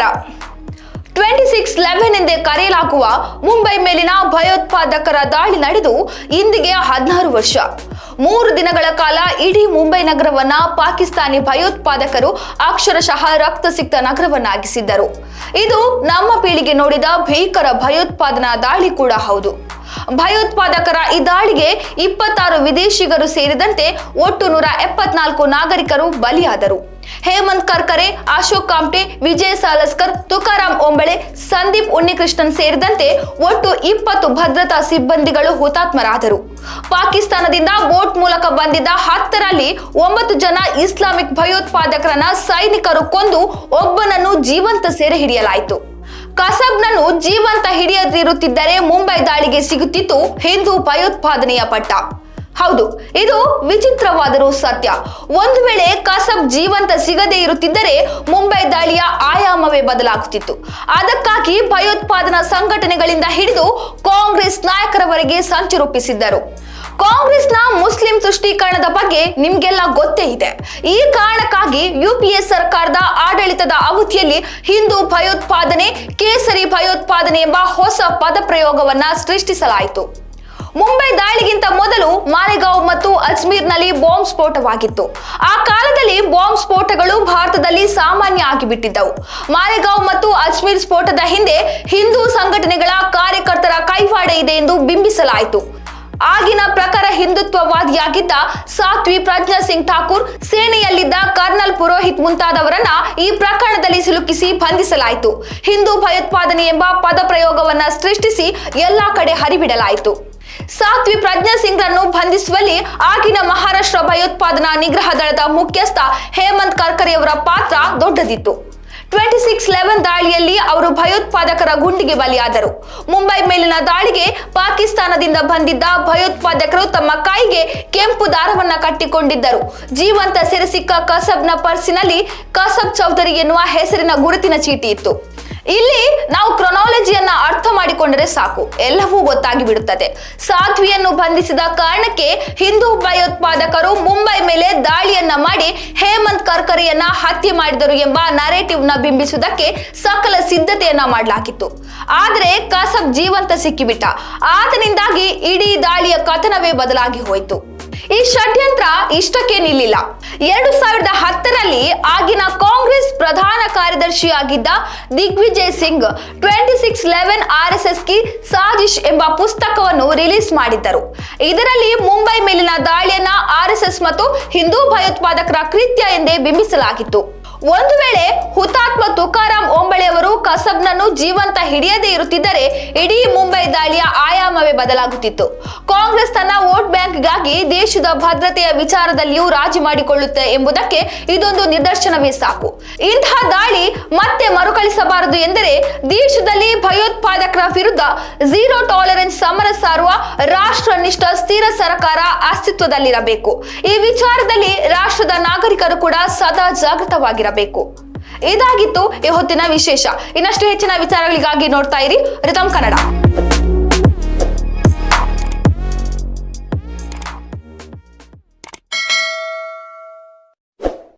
ನಮಸ್ಕಾರ twenty six eleven ಎಂದೇ ಕರೆಯಲಾಗುವ ಮುಂಬೈ ಮೇಲಿನ ಭಯೋತ್ಪಾದಕರ ದಾಳಿ ನಡೆದು ಇಂದಿಗೆ ಹದಿನಾರು ವರ್ಷ. ಮೂರು ದಿನಗಳ ಕಾಲ ಇಡೀ ಮುಂಬೈ ನಗರವನ್ನ ಪಾಕಿಸ್ತಾನಿ ಭಯೋತ್ಪಾದಕರು ಅಕ್ಷರಶಃ ರಕ್ತಸಿಕ್ತ ನಗರವನ್ನಾಗಿಸಿದ್ದರು. ಇದು ನಮ್ಮ ಪೀಳಿಗೆ ನೋಡಿದ ಭೀಕರ ಭಯೋತ್ಪಾದನಾ ದಾಳಿ ಕೂಡ ಹೌದು. ಭಯೋತ್ಪಾದಕರ ಈ ದಾಳಿಗೆ ಇಪ್ಪತ್ತಾರು ವಿದೇಶಿಗರು ಸೇರಿದಂತೆ ಒಟ್ಟು ನೂರ ಎಪ್ಪತ್ನಾಲ್ಕು ನಾಗರಿಕರು ಬಲಿಯಾದರು. ಹೇಮಂತ್ ಕರ್ಕರೆ, ಅಶೋಕ್ ಕಾಮ್ಟೆ, ವಿಜಯ್ ಸಾಲಸ್ಕರ್, ತುಕಾರಾಂ ಓಂಬಳೆ, ಸಂದೀಪ್ ಉನ್ನಿಕೃಷ್ಣನ್ ಸೇರಿದಂತೆ ಒಟ್ಟು ಇಪ್ಪತ್ತು ಭದ್ರತಾ ಸಿಬ್ಬಂದಿಗಳು ಹುತಾತ್ಮರಾದರು. ಪಾಕಿಸ್ತಾನದಿಂದ ಬೋಟ್ ಮೂಲಕ ಬಂದಿದ್ದ ಹತ್ತರಲ್ಲಿ ಒಂಬತ್ತು ಜನ ಇಸ್ಲಾಮಿಕ್ ಭಯೋತ್ಪಾದಕರನ್ನ ಸೈನಿಕರು ಕೊಂದು ಒಬ್ಬನನ್ನು ಜೀವಂತ ಸೆರೆ ಹಿಡಿಯಲಾಯಿತು. ಕಸಬ್ನನ್ನು ಜೀವಂತ ಹಿಡಿಯದಿರುತ್ತಿದ್ದರೆ ಮುಂಬೈ ದಾಳಿಗೆ ಸಿಗುತ್ತಿತ್ತು ಹಿಂದೂ ಭಯೋತ್ಪಾದನೆಯ ಪಟ್ಟ. ಹೌದು, ಇದು ವಿಚಿತ್ರವಾದರೂ ಸತ್ಯ. ಒಂದು ವೇಳೆ ಕಸಬ್ ಜೀವಂತ ಸಿಗದೇ ಇರುತ್ತಿದ್ದರೆ ಮುಂಬೈ ದಾಳಿಯ ಆಯಾಮವೇ ಬದಲಾಗುತ್ತಿತ್ತು. ಅದಕ್ಕಾಗಿ ಭಯೋತ್ಪಾದನಾ ಸಂಘಟನೆಗಳಿಂದ ಹಿಡಿದು ಕಾಂಗ್ರೆಸ್ ನಾಯಕರವರೆಗೆ ಸಂಚು ರೂಪಿಸಿದ್ದರು. ಕಾಂಗ್ರೆಸ್ನ ಮುಸ್ಲಿಂ ತುಷ್ಟೀಕರಣದ ಬಗ್ಗೆ ನಿಮ್ಗೆಲ್ಲ ಗೊತ್ತೇ ಇದೆ. ಈ ಕಾರಣಕ್ಕಾಗಿ ಯುಪಿಎ ಸರ್ಕಾರದ ಆಡಳಿತದ ಅವಧಿಯಲ್ಲಿ ಹಿಂದೂ ಭಯೋತ್ಪಾದನೆ, ಕೇಸರಿ ಭಯೋತ್ಪಾದನೆ ಎಂಬ ಹೊಸ ಪದಪ್ರಯೋಗವನ್ನ ಸೃಷ್ಟಿಸಲಾಯಿತು. ಮುಂಬೈ ದಾಳಿಗಿಂತ ಮೊದಲು ಮಾಲೆಗಾಂವ್ ಮತ್ತು ಅಜ್ಮೀರ್ನಲ್ಲಿ ಬಾಂಬ್ ಸ್ಫೋಟವಾಗಿತ್ತು. ಆ ಕಾಲದಲ್ಲಿ ಬಾಂಬ್ ಸ್ಫೋಟಗಳು ಭಾರತದಲ್ಲಿ ಸಾಮಾನ್ಯ ಆಗಿಬಿಟ್ಟಿದ್ದವು. ಮಾಲೆಗಾಂವ್ ಮತ್ತು ಅಜ್ಮೀರ್ ಸ್ಫೋಟದ ಹಿಂದೆ ಹಿಂದೂ ಸಂಘಟನೆಗಳ ಕಾರ್ಯಕರ್ತರ ಕೈವಾಡ ಇದೆ ಎಂದು ಬಿಂಬಿಸಲಾಯಿತು. ಆಗಿನ ಪ್ರಖರ ಹಿಂದುತ್ವವಾದಿಯಾಗಿದ್ದ ಸಾತ್ವಿ ಪ್ರಜ್ಞಾ ಸಿಂಗ್ ಠಾಕೂರ್ ಸೇನೆಯಲ್ಲಿದ್ದ ಕರ್ನಲ್ ಪುರೋಹಿತ್ ಮುಂತಾದವರನ್ನ ಈ ಪ್ರಕರಣದಲ್ಲಿ ಸಿಲುಕಿಸಿ ಬಂಧಿಸಲಾಯಿತು. ಹಿಂದೂ ಭಯೋತ್ಪಾದನೆ ಎಂಬ ಪದಪ್ರಯೋಗವನ್ನ ಸೃಷ್ಟಿಸಿ ಎಲ್ಲಾ ಕಡೆ ಹರಿಬಿಡಲಾಯಿತು. ಸಾತ್ವಿ ಪ್ರಜ್ಞಾ ಸಿಂಗ್ ರನ್ನು ಬಂಧಿಸುವಲ್ಲಿ ಆಗಿನ ಮಹಾರಾಷ್ಟ್ರ ಭಯೋತ್ಪಾದನಾ ನಿಗ್ರಹ ದಳದ ಮುಖ್ಯಸ್ಥ ಹೇಮಂತ್ ಕರ್ಕರೆಯವರ ಪಾತ್ರ ದೊಡ್ಡದಿತ್ತು. ಟ್ವೆಂಟಿ ಸಿಕ್ಸ್ ಲೆವೆನ್ ದಾಳಿಯಲ್ಲಿ ಅವರು ಭಯೋತ್ಪಾದಕರ ಗುಂಡಿಗೆ ಬಲಿಯಾದರು. ಮುಂಬೈ ಮೇಲಿನ ದಾಳಿಗೆ ಪಾಕಿಸ್ತಾನದಿಂದ ಬಂದಿದ್ದ ಭಯೋತ್ಪಾದಕರು ತಮ್ಮ ಕೈಗೆ ಕೆಂಪು ದಾರವನ್ನ ಕಟ್ಟಿಕೊಂಡಿದ್ದರು. ಜೀವಂತ ಸಿಕ್ಕ ಕಸಬ್ನ ಪರ್ಸಿನಲ್ಲಿ ಕಸಬ್ ಚೌಧರಿ ಎನ್ನುವ ಹೆಸರಿನ ಗುರುತಿನ ಚೀಟಿ ಇತ್ತು. ಇಲ್ಲಿ ನಾವು ಮಾಡಿಕೊಂಡರೆ ಸಾಕು. ಎಲ್ಲವೂ ಗೊತ್ತಾಗಿ ಬಿಡುತ್ತದೆ. ಸಾಧ್ವಿಯನ್ನು ಬಂಧಿಸಿದ ಕಾರಣಕ್ಕೆ ಹಿಂದೂ ಭಯೋತ್ಪಾದಕರು ಮುಂಬೈ ಮೇಲೆ ದಾಳಿಯನ್ನ ಮಾಡಿ ಹೇಮಂತ್ ಕರ್ಕರೆಯನ್ನ ಹತ್ಯೆ ಮಾಡಿದರು ಎಂಬ ನರೇಟಿವ್ನ ಬಿಂಬಿಸುವುದಕ್ಕೆ ಸಕಲ ಸಿದ್ಧತೆಯನ್ನ ಮಾಡಲಾಗಿತ್ತು ಆದರೆ ಕಸಬ್ ಜೀವಂತ ಸಿಕ್ಕಿಬಿಟ್ಟ. ಆತನಿಂದಾಗಿ ಇಡೀ ದಾಳಿಯ ಕಥನವೇ ಬದಲಾಗಿ ಹೋಯಿತು. ಈ ಷಡ್ಯಂತ್ರ ಇಷ್ಟಕ್ಕೆ ನಿಲ್ಲಿಲ್ಲ. ಎರಡು ಸಾವಿರದ ಹತ್ತರಲ್ಲಿ ಆಗಿನ ಕಾಂಗ್ರೆಸ್ ಪ್ರಧಾನ ಕಾರ್ಯದರ್ಶಿಯಾಗಿದ್ದ Digvijay Singh twenty six eleven R S S ki Saazish ಎಂಬ ಪುಸ್ತಕವನ್ನು ರಿಲೀಸ್ ಮಾಡಿದ್ದರು. ಇದರಲ್ಲಿ ಮುಂಬೈ ಮೇಲಿನ ದಾಳಿಯನ್ನ ಆರ್ ಮತ್ತು ಹಿಂದೂ ಭಯೋತ್ಪಾದಕರ ಕೃತ್ಯ ಎಂದೇ ಬಿಂಬಿಸಲಾಗಿತ್ತು. ಒಂದು ವೇಳೆ ಹುತಾತ್ಮ ಕಸಬ್ನನ್ನು ಜೀವಂತ ಹಿಡಿಯದೇ ಇರುತ್ತಿದ್ದರೆ ಇಡೀ ಮುಂಬೈ ದಾಳಿಯ ಆಯಾಮವೇ ಬದಲಾಗುತ್ತಿತ್ತು. ಕಾಂಗ್ರೆಸ್ ತನ್ನ ವೋಟ್ ಬ್ಯಾಂಕ್ಗಾಗಿ ದೇಶದ ಭದ್ರತೆಯ ವಿಚಾರದಲ್ಲಿಯೂ ರಾಜಿ ಮಾಡಿಕೊಳ್ಳುತ್ತೆ ಎಂಬುದಕ್ಕೆ ಇದೊಂದು ನಿದರ್ಶನವೇ ಸಾಕು. ಇಂತಹ ದಾಳಿ ಮತ್ತೆ ಮರುಕಳಿಸಬಾರದು ಎಂದರೆ ದೇಶದಲ್ಲಿ ಭಯೋತ್ಪಾದಕರ ವಿರುದ್ಧ ಝೀರೋ ಟಾಲರೆನ್ಸ್ ಸಮರ ಸಾರುವ ರಾಷ್ಟ್ರನಿಷ್ಠ ಸ್ಥಿರ ಸರ್ಕಾರ ಅಸ್ತಿತ್ವದಲ್ಲಿರಬೇಕು. ಈ ವಿಚಾರದಲ್ಲಿ ರಾಷ್ಟ್ರದ ನಾಗರಿಕರು ಕೂಡ ಸದಾ ಜಾಗೃತವಾಗಿರಬೇಕು. ಇದಾಗಿತ್ತು ಈ ಹೊತ್ತಿನ ವಿಶೇಷ. ಇನ್ನಷ್ಟು ಹೆಚ್ಚಿನ ವಿಚಾರಗಳಿಗಾಗಿ ನೋಡ್ತಾ ಇರಿ ರಿತಮ್ ಕನ್ನಡ.